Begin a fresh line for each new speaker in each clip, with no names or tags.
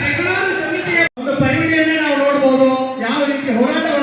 ಬೆಂಗಳೂರು ಸಮಿತಿಯ ಒಂದು ಪರಿಮಿಡಿಯನ್ನೇ ನಾವು ನೋಡಬಹುದು ಯಾವ ರೀತಿ ಹೋರಾಟವನ್ನ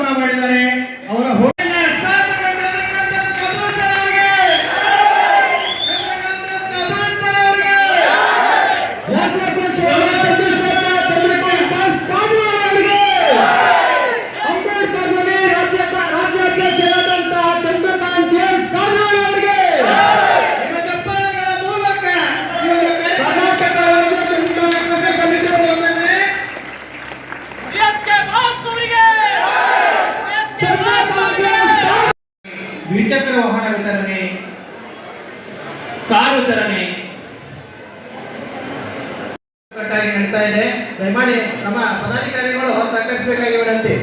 ದ್ವಿಚಕ್ರ ವಾಹನ ವಿತರಣೆ, ಕಾರ್ ವಿತರಣೆ. ನಡೀತಾ ಇದೆ. ದಯಮಾಡಿ ನಮ್ಮ ಪದಾಧಿಕಾರಿಗಳು ಸಹಕರಿಸಬೇಕಾಗಿ ವಿನಂತಿ.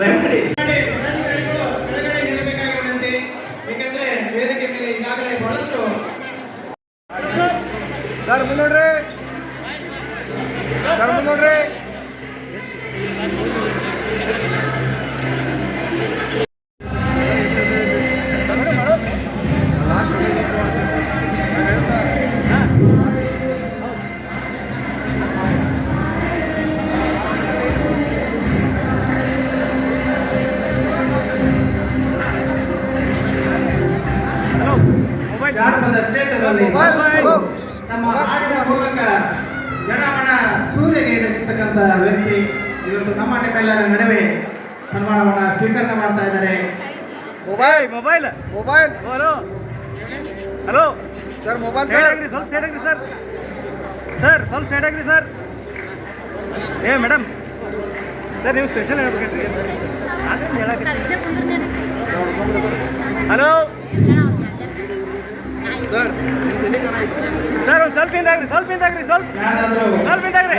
ದಯಮಾಡಿ. ಪದಾಧಿಕಾರಿಗಳು ಕೆಳಗಡೆ ನಿಲ್ಲಬೇಕಾಗಿ ವಿನಂತಿ. ಏಕೆಂದ್ರೆ ವೇದಿಕೆ ಮೇಲೆ ಈಗಾಗಲೇ ಬಹಳಷ್ಟು
ಸರ್ ಮುಂದೋಡ್ರಿ ಸರ್ ಮುಂದೋಡ್ರಿ
ಜಾನಪದ ಕ್ಷೇತ್ರದಲ್ಲಿ ನಮ್ಮ ಹಾಡಿನ ಮೂಲಕ ಜನಮನ ಸೂರ್ಯಗೆ ಇರತಕ್ಕಂಥ ವ್ಯಕ್ತಿ ಇವತ್ತು ನಮ್ಮ ನಿಮ್ಮೆಲ್ಲರ ನಡುವೆ ಸನ್ಮಾನವನ್ನ ಸ್ವೀಕರಣೆ ಮಾಡ್ತಾ ಇದ್ದಾರೆ.
Mobile mobile. Mobile. Hello. Hello.
Sir mobile
ಸ್ವಲ್ಪ ಸೈಡ್ ಆಗ್ರಿ ಸರ್. ಸರ್ ಸ್ವಲ್ಪ ಸೈಡ್ ಆಗ್ರಿ ಸರ್. ಏ ಮೇಡಮ್ ಸರ್ ನೀವು ಸ್ಪೆಷಲ್ ಹೇಳ್ಬೇಕೇನ್ರಿ
ಸರ್.
ಸರ್ ಒಂದು ಸ್ವಲ್ಪ ಹಿಂದಾಗ್ರಿ ಸ್ವಲ್ಪ ಹಿಂದಾಗ್ರಿ ಸ್ವಲ್ಪ ಸ್ವಲ್ಪ ಹಿಂದಾಗ್ರಿ.